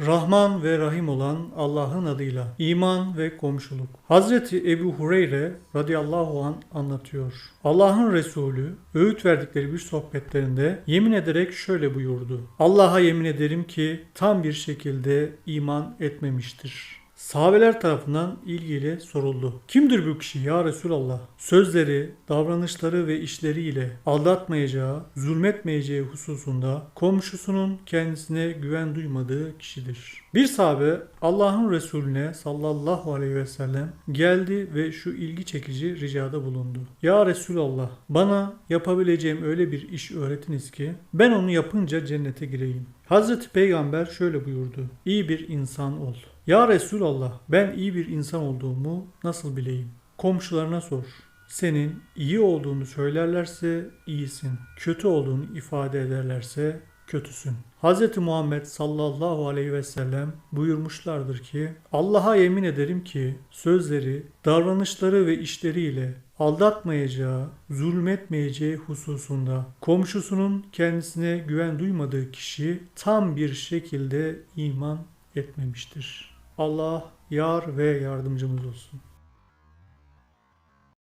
Rahman ve Rahim olan Allah'ın adıyla iman ve komşuluk. Hazreti Ebu Hureyre radıyallahu an anlatıyor. Allah'ın Resulü öğüt verdikleri bir sohbetlerinde yemin ederek şöyle buyurdu. Allah'a yemin ederim ki tam bir şekilde iman etmemiştir. Sahabeler tarafından ilgili soruldu. Kimdir bu kişi ya Resulallah? Sözleri, davranışları ve işleriyle aldatmayacağı, zulmetmeyeceği hususunda komşusunun kendisine güven duymadığı kişidir. Bir sahabe Allah'ın Resulüne sallallahu aleyhi ve sellem geldi ve şu ilgi çekici ricada bulundu. Ya Resulallah bana yapabileceğim öyle bir iş öğretiniz ki ben onu yapınca cennete gireyim. Hazreti Peygamber şöyle buyurdu. İyi bir insan ol. Ya Resulallah ben iyi bir insan olduğumu nasıl bileyim? Komşularına sor. Senin iyi olduğunu söylerlerse iyisin. Kötü olduğunu ifade ederlerse kötüsün. Hz. Muhammed sallallahu aleyhi ve sellem buyurmuşlardır ki Allah'a yemin ederim ki sözleri, davranışları ve işleriyle aldatmayacağı, zulmetmeyeceği hususunda komşusunun kendisine güven duymadığı kişi tam bir şekilde iman etmemiştir. Allah yar ve yardımcımız olsun.